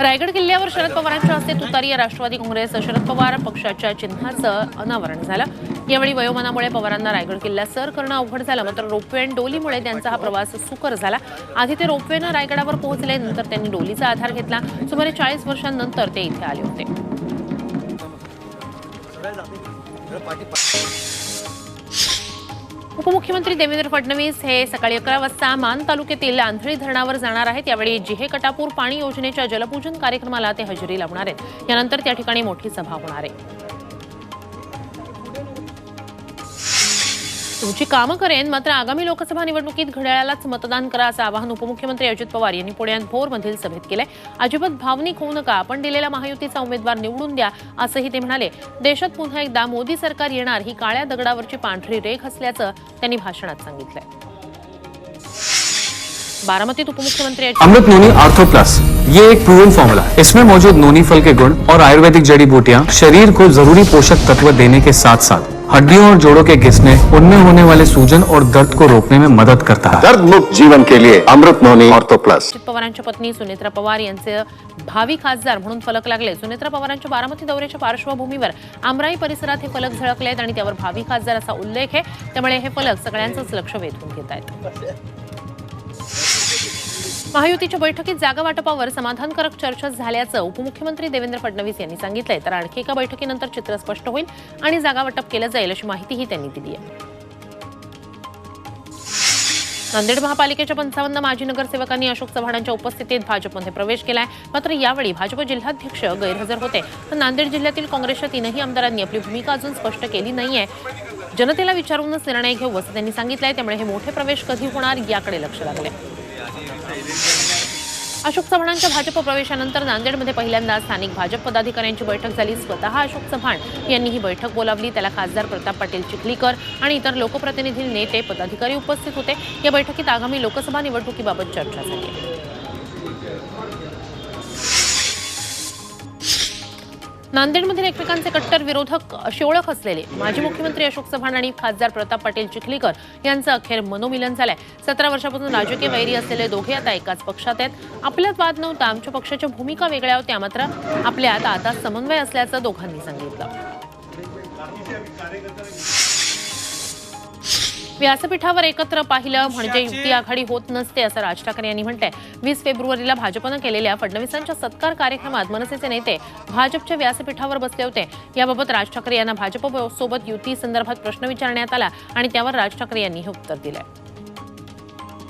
रायगड किल्ल्यावर शरद पवारांच्या हस्ते तुतारी राष्ट्रवादी काँग्रेस शरद पवार पक्षाच्या चिन्हाचं अनावरण झालं. यावेळी वयोमानामुळे पवारांना रायगड किल्ला सर करणं अवघड झालं मात्र रोपवे आणि डोलीमुळे त्यांचा हा प्रवास सुकर झाला. आधी ते रोपवेनं रायगडावर पोहोचले नंतर त्यांनी डोलीचा आधार घेतला. सुमारे चाळीस वर्षांनंतर ते इथे आले होते. उपमुख्यमंत्री देवेंद्र फडणवीस हे सकाळी अकरा वाजता मान तालुक्यातील आंधळी धरणावर जाणार आहेत. यावेळी जिहे कटापूर पाणी योजनेच्या जलपूजन कार्यक्रमाला ते हजेरी लावणार आहेत. यानंतर त्या ठिकाणी मोठी सभा होणार आहे. तुमची कामं करेन मात्र आगामी लोकसभा निवडणुकीत घड्याळालाच मतदान करा असं आवाहन उपमुख्यमंत्री अजित पवार यांनी पुण्यात भोरमधील सभेत केलंय. अजिबात भावनिक होऊ नका आपण दिलेला महायुतीचा उमेदवार निवडून द्या असंही ते म्हणाले. देशात पुन्हा एकदा मोदी सरकार येणार ही काळ्या दगडावरची पांढरी रेख असल्याचं त्यांनी भाषणात सांगितलंय. बारामतीत उपमुख्यमंत्री अमृत नोनी आर्थो प्लस ये एक प्रूवन फॉर्मूला है। इसमें मौजूद नोनी फल के गुण और आयुर्वेदिक जड़ी बूटियाँ शरीर को जरूरी पोषक तत्व देने के साथ साथ हड्डियों और जोड़ों के घिसने उनमें होने वाले सूजन और दर्द को रोकने में मदद करता है। दर्द मुक्त जीवन के लिए Amrit noni ortho plus. Ajit पवारांच्या पत्नी सुनेत्रा पवार यांचे भावी खासदार म्हणून फलक लागले. सुनेत्रा पवारांच्या बारामती दौऱ्याच्या पार्श्वभूमीवर आमराई परिसरात हे फलक झळकले आहेत आणि त्यावर भावी खासदार असा उल्लेख आहे. त्यामुळे हे फलक सगळ्यांचंच लक्ष वेधून घेत आहेत. महायुतीच्या बैठकीत जागा वाटपावर समाधानकारक चर्चा झाल्याचं उपमुख्यमंत्री देवेंद्र फडणवीस यांनी सांगितलंय. तर आणखी एका बैठकीनंतर चित्र स्पष्ट होईल आणि जागा वाटप केलं जाईल अशी माहितीही त्यांनी दिली आहे. नांदेड महापालिकेच्या पंचावन्न माजी नगरसेवकांनी अशोक चव्हाणांच्या उपस्थितीत भाजपमध्ये प्रवेश केलाय. मात्र यावेळी भाजप जिल्हाध्यक्ष गैरहजर होते. तर नांदेड जिल्ह्यातील काँग्रेसच्या तीनही आमदारांनी आपली भूमिका अजून स्पष्ट केली नाहीये. जनतेला विचारूनच निर्णय घेऊ असं त्यांनी सांगितलंय. त्यामुळे हे मोठे प्रवेश कधी होणार याकडे लक्ष लागले अशोक चव्हाणांच्या भाजप प्रवेशानंतर नांदेडमध्ये पहिल्यांदा स्थानिक भाजप पदाधिकाऱ्यांची बैठक झाली. स्वतः अशोक चव्हाण यांनी ही बैठक बोलावली. त्याला खासदार प्रताप पाटील चिखलीकर आणि इतर लोकप्रतिनिधी नेते पदाधिकारी उपस्थित होते. या बैठकीत आगामी लोकसभा निवडणुकीबाबत चर्चा झाली. नांदेडमधील एकमेकांचे कट्टर विरोधक अशी ओळख असलेले माजी मुख्यमंत्री अशोक चव्हाण आणि खासदार प्रताप पाटील चिखलीकर यांचं अखेर मनोमिलन झालंय. सतरा वर्षापासून राजकीय वैरी असलेले दोघे आता एकाच पक्षात आहेत. आपल्यात वाद नव्हता आमच्या पक्षाच्या भूमिका वेगळ्या होत्या मात्र आपल्यात आता समन्वय असल्याचं दोघांनी सांगितलं. व्यासपीठावर एकत्र पाहिलं म्हणजे युती आघाडी होत नसते असं राज ठाकरे यांनी म्हटलंय. वीस फेब्रुवारीला भाजपनं केलेल्या फडणवीसांच्या सत्कार कार्यक्रमात मनसेचे नेते भाजपच्या व्यासपीठावर बसले होते. याबाबत राज ठाकरे यांना भाजप सोबत युती संदर्भात प्रश्न विचारण्यात आला आणि त्यावर राज ठाकरे यांनी हे उत्तर दिलंय.